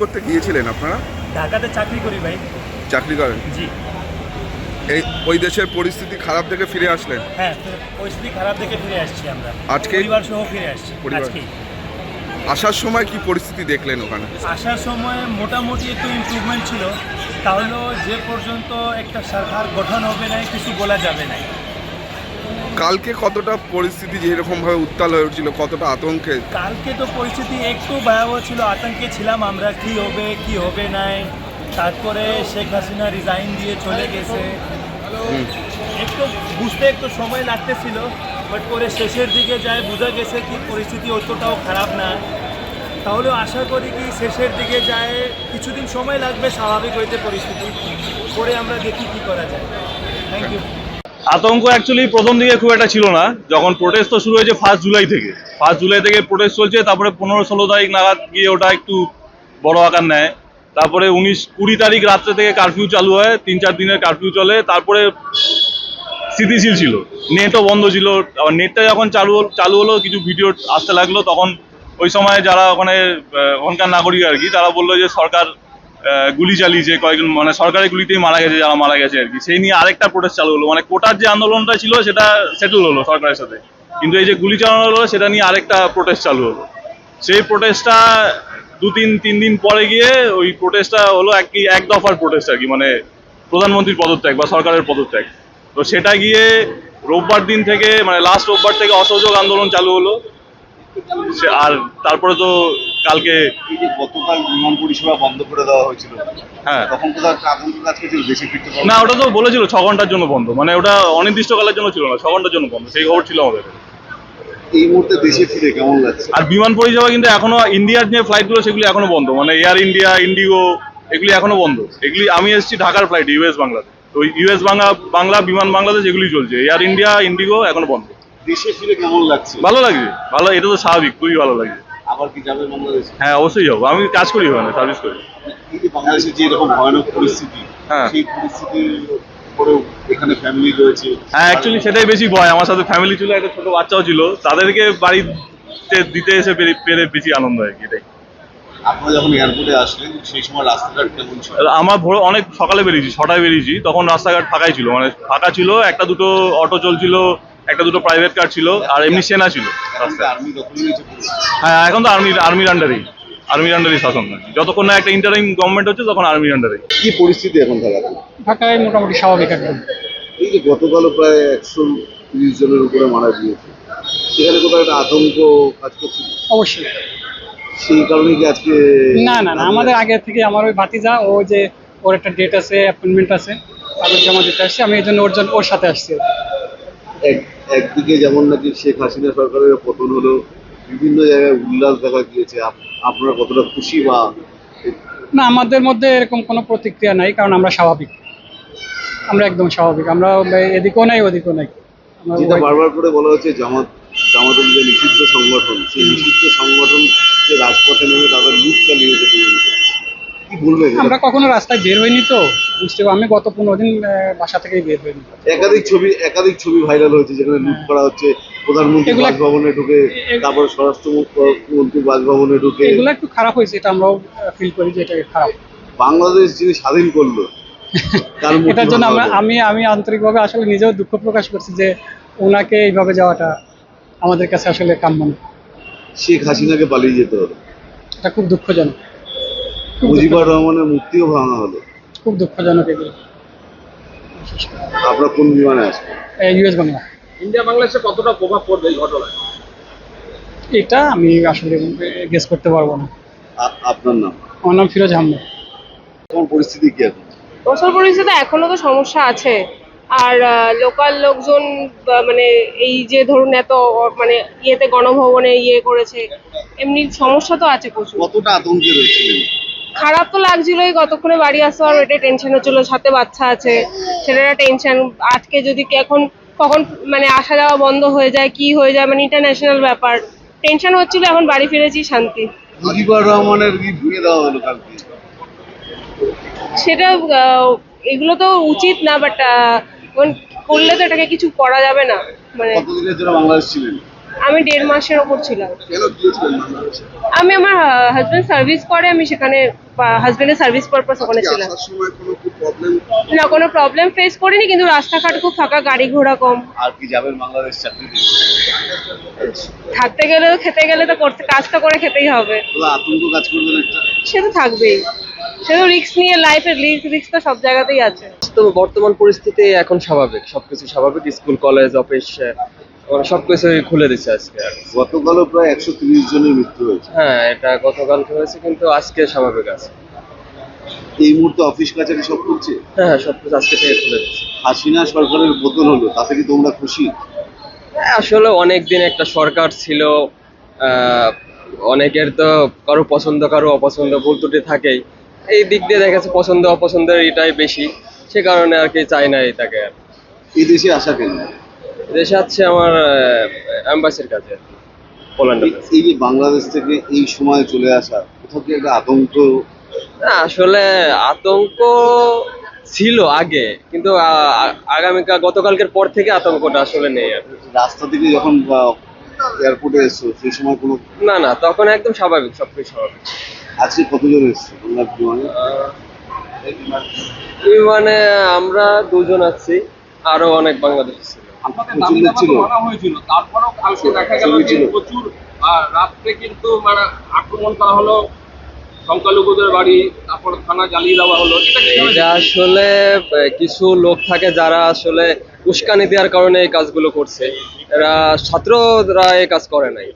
করতে গিয়েছিলেন আপনারা? ঢাকাতে চাকরি করি ভাই। চাকরি করেন? জি। এই ওই দেশের পরিস্থিতি খারাপ দেখে ফিরে আসলেন? হ্যাঁ পরিস্থিতি খারাপ দেখে ফিরে আসছি আমরা। আজকেই? পরিবার সহ ফিরে আসছি পরিবার? আসার সময় কি পরিস্থিতি দেখলেন ওখানে? আসার সময় মোটামুটি একটু ইমপ্রুভমেন্ট ছিল। তাহলে যে পর্যন্ত একটা সরকার গঠন হবে না কিছু বলা যাবে না কালকে কতটা পরিস্থিতি যেরকমভাবে উত্তাল হয়ে উঠছিল কতটা আতঙ্কে? কালকে তো পরিস্থিতি একটু ভয়াবহ ছিল আতঙ্কে ছিলাম আমরা কি হবে কি হবে নাই। তারপরে শেখ হাসিনা রিজাইন দিয়ে চলে গেছে। একটু বুঝতে একটু সময় লাগতেছিল বাট পরে শেষের দিকে যায় বোঝা গেছে কি পরিস্থিতি অতটাও খারাপ না। তাহলে আশা করি কি শেষের দিকে যায় কিছুদিন সময় লাগবে স্বাভাবিক হইতে পরিস্থিতি। পরে আমরা দেখি কি করা যায়। থ্যাংক ইউ আতঙ্ক অ্যাকচুয়ালি প্রথম দিকে খুব একটা ছিল না। যখন প্রোটেস্ট তো শুরু হয়েছে ফার্স্ট জুলাই থেকে। ফার্স্ট জুলাই থেকে প্রোটেস্ট চলছে, তারপরে পনেরো ষোলো তারিখ নাগাদ গিয়ে ওটা একটু বড় আকার নেয়। তারপরে উনিশ কুড়ি তারিখ রাত্রে থেকে কারফিউ চালু হয়, তিন চার দিনের কারফিউ চলে। তারপরে স্থিতিশীল ছিল। নেটও বন্ধ ছিল। আবার নেটটা যখন চালু চালু হলো, কিছু ভিডিও আসতে লাগল। তখন ওই সময় যারা ওখানে ওখানকার নাগরিক আর কি, তারা বলল যে সরকার গুলি চালিয়েছে কয়েকজন মানে সরকারের গুলিতেই মারা গেছে, যারা মারা গেছে আর কি। সেই নিয়ে আরেকটা প্রোটেস্ট চালু হলো। মানে কোটার যে আন্দোলনটা ছিল, সেটা সেটেল হলো সরকারের সাথে। কিন্তু এই যে গুলি চালানো হলো, সেটা নিয়ে আরেকটা প্রোটেস্ট চালু হলো। সেই প্রোটেস্টটা দু তিন তিন দিন পরে গিয়ে ওই প্রোটেস্টটা হলো এক কি এক দফার প্রোটেস্ট আর কি মানে প্রধানমন্ত্রীর পদত্যাগ বা সরকারের পদত্যাগ। তো সেটা গিয়ে রোববার দিন থেকে মানে লাস্ট রোববার থেকে অসহযোগ আন্দোলন চালু হলো। আর তারপরে তো কালকে এই যে গতকাল বিমান পরিষেবা বন্ধ করে দেওয়া হয়েছিল। হ্যাঁ। তখন কোথাও একটা আতঙ্ক কাজ করছিল দেশে ফিরতে পারব? না ওটা তো বলেছিল ছ ঘণ্টার জন্য বন্ধ। মানে ওটা অনির্দিষ্টকালের জন্য ছিল না ছ ঘণ্টার জন্য বন্ধ। সেই খবর ছিল আমাদের। এই মুহূর্তে দেশে ফিরে কেমন লাগছে? আর বিমান পরিষেবা কিন্তু এখনও ইন্ডিয়ার যে ফ্লাইটগুলো সেগুলি এখনও বন্ধ। মানে এয়ার ইন্ডিয়া ইন্ডিগো এগুলি এখনও বন্ধ। এগুলি আমি এসেছি ঢাকার ফ্লাইট ইউএস বাংলাতে তো ইউএস বাংলা বাংলা বিমান বাংলাদেশ এগুলি চলছে। এয়ার ইন্ডিয়া ইন্ডিগো এখনও বন্ধ। দেশে ফিরে কেমন লাগছে? ভালো লাগছে। ভালো এটা তো স্বাভাবিক খুবই ভালো লাগছে। আবার কি যাবে বাংলাদেশে? হ্যাঁ অবশ্যই যাব। আমি কাজ করি ওখানে সার্ভিস করি। এই যে বাংলাদেশের যে এরকম ভয়ানক পরিস্থিতি হ্যাঁ। সেই পরিস্থিতির পরেও এখানে ফ্যামিলি রয়েছে। হ্যাঁ অ্যাকচুয়ালি সেটাই বেশি ভয়। আমার সাথে ফ্যামিলি ছিল একটা ছোট বাচ্চাও ছিল। তাদেরকে বাড়িতে দিতে এসে পেরে বেশি আনন্দ হয় এটাই। আপনারা যখন এয়ারপোর্টে আসলেন সেই সময় রাস্তাঘাট কেমন ছিল? আমার ভোর অনেক সকালে বেরিয়েছি ছটায় বেরিয়েছি। তখন রাস্তাঘাট ফাঁকাই ছিল। মানে ফাঁকা ছিল একটা দুটো অটো চলছিল একটা দুটো প্রাইভেট কার ছিল আর এমনি সেনা ছিল। রাস্তায় আর্মি দখল নিয়েছে পুরো। হ্যাঁ এখন তো আর্মি আর্মির আন্ডারেই আর্মির আন্ডারেই শাসন। যতক্ষণ না একটা ইন্টারিম গভর্নমেন্ট হচ্ছে তখন আর্মির আন্ডারেই কি পরিস্থিতি এখন থাকা ঢাকায় মোটামুটি স্বাভাবিক একদম এই যে গতকালও প্রায় একশো তিরিশ জনের উপরে মারা গিয়েছে। সেখানে কোথাও একটা আতঙ্ক কাজ করছিল অবশ্যই। সেই কারণে কি আজকে না না না আমাদের আগে থেকে আমার ওই ভাতিজা ও যে ওর একটা ডেট আছে অ্যাপয়েন্টমেন্ট আছে কাগজ জমা দিতে আসছে আমি এই জন্য ওর জন্য ওর সাথে আসছি। এক- একদিকে যেমন নাকি শেখ হাসিনা সরকারের পতন হলো বিভিন্ন জায়গায় উল্লাস দেখা গিয়েছে। আপনারা কতটা খুশি বা না আমাদের মধ্যে এরকম কোনো প্রতিক্রিয়া নাই কারণ আমরা স্বাভাবিক। আমরা একদম স্বাভাবিক। আমরা এদিকেও নাই ওদিকেও নাই। যেটা বারবার করে বলা হচ্ছে জামাত জামাতের যে নিষিদ্ধ সংগঠন। সেই নিষিদ্ধ সংগঠন যে রাজপথে নেমে তাদের লুট চালিয়েছে পর্যন্ত আমরা কখনো রাস্তায় বের হইনি তো বুঝতে আমি গত পনেরো দিন বাসা থেকে বের হইনি। একাধিক ছবি একাধিক ছবি ভাইরাল হয়েছে যেখানে লুট করা হচ্ছে। প্রধানমন্ত্রী বাসভবনে ঢুকে তারপর স্বরাষ্ট্রমন্ত্রী বাসভবনে ঢুকে। এগুলো একটু খারাপ হয়েছে এটা আমরাও ফিল করি যে এটা খারাপ। বাংলাদেশ যিনি স্বাধীন করল এটার জন্য আমরা আমি আমি আন্তরিকভাবে আসলে নিজেও দুঃখ প্রকাশ করছি যে ওনাকে এইভাবে যাওয়াটা আমাদের কাছে আসলে কাম্য না। শেখ হাসিনাকে পালিয়ে যেতে হলো এটা খুব দুঃখজনক। মুজিবুর রহমানের মুক্তিও ভাঙা হলো। খুব দুঃখজনক এগুলো। আপনারা কোন বিমানে আসবেন? ইউএস বাংলা। ইন্ডিয়া বাংলাদেশে কতটা প্রভাব পড়বে এই ঘটনায়? এটা আমি আসলে গেস করতে পারব না। আপনার নাম? আমার নাম ফিরোজ আহমেদ। কোন পরিস্থিতি কি এখন? বছর পরিস্থিতিতে এখনও তো সমস্যা আছে। আর লোকাল লোকজন মানে এই যে ধরুন এত মানে ইয়েতে গণভবনে ইয়ে করেছে এমনি সমস্যা তো আছে প্রচুর। কতটা আতঙ্কে রয়েছিলেন? খারাপ তো লাগছিলই কতক্ষণে বাড়ি আসতে পারব? এটা টেনশন হচ্ছিল সাথে বাচ্চা আছে সেটা টেনশন আজকে যদি কি এখন কখন মানে আসা যাওয়া বন্ধ হয়ে যায় কি হয়ে যায় মানে ইন্টারন্যাশনাল ব্যাপার। টেনশন হচ্ছিল এখন বাড়ি ফিরেছি শান্তি। মুজিবুর রহমানের কি ভেঙে দেওয়া হলো কালকে? সেটা এগুলো তো উচিত না বাট করলে তো এটাকে কিছু করা যাবে না মানে কতদিনের জন্য বাংলাদেশ ছিলেন? আমি দেড় মাসের ওপর ছিলাম। আমি আমার হাজবেন্ড সার্ভিস করে আমি সেখানে হাজবেন্ডের সার্ভিস পারপাস ওখানে ছিলাম। আসার সময় কোনো কি প্রবলেম না কোনো প্রবলেম ফেস করিনি কিন্তু রাস্তাঘাট খুব ফাঁকা গাড়ি ঘোড়া কম। আর কি যাবেন বাংলাদেশ চাকরি থাকতে গেলে খেতে গেলে তো করতে কাজ তো করে খেতেই হবে। আতঙ্ক কাজ সে তো থাকবেই। সে তো রিস্ক নিয়ে লাইফের রিস্ক রিস্ক তো সব জায়গাতেই আছে। তো বর্তমান পরিস্থিতি এখন স্বাভাবিক সবকিছু স্বাভাবিক স্কুল কলেজ অফিস মানে সবকিছুই খুলে দিচ্ছে আজকে। গতকালও প্রায় একশো তিরিশ জনের মৃত্যু হয়েছে। হ্যাঁ এটা গতকালকে হয়েছে কিন্তু আজকে স্বাভাবিক আছে। এই মুহূর্তে অফিস কাছারি সব করছে হ্যাঁ হ্যাঁ সবকিছু আজকে থেকে খুলে দিচ্ছে হাসিনা সরকারের বোতল হলো তাতে কি তোমরা খুশি? হ্যাঁ, আসলে অনেক দিন একটা সরকার ছিল আহ, অনেকের তো কারও পছন্দ কারও অপছন্দ ভুল ত্রুটি থাকেই। এই দিক দিয়ে দেখা যাচ্ছে পছন্দ অপছন্দের এটাই বেশি সে কারণে আর কি চাই না এটাকে আর। এই দেশে আসা কেন? দেশে আছে আমার অ্যাম্বাসির এই- যে বাংলাদেশ থেকে এই সময় চলে আসা কোথাও কি একটা আতঙ্ক? না আসলে আতঙ্ক ছিল আগে কিন্তু আগামীকাল গতকালকের পর থেকে আতঙ্কটা আসলে নেই আর রাস্তা থেকে যখন এয়ারপোর্টে এসছো সেই সময় কোনো না না তখন একদম স্বাভাবিক সবকিছু স্বাভাবিক। আজকে কতজন এসছে তোমরা বিমানে? বিমানে আমরা দুজন আছি আরও অনেক বাংলাদেশি ছিল। ছিল। মানা হয়েছিল। তারপরেও কালকে দেখা গেল যে প্রচুর রাত্রে কিন্তু মানে আক্রমণ করা হলো সংখ্যালঘুদের বাড়ি তারপর থানা জ্বালিয়ে দেওয়া হলো। এটা আসলে কিছু লোক থাকে যারা আসলে উস্কানি দেওয়ার কারণে এই কাজগুলো করছে। এরা ছাত্ররা এই কাজ করে নাই।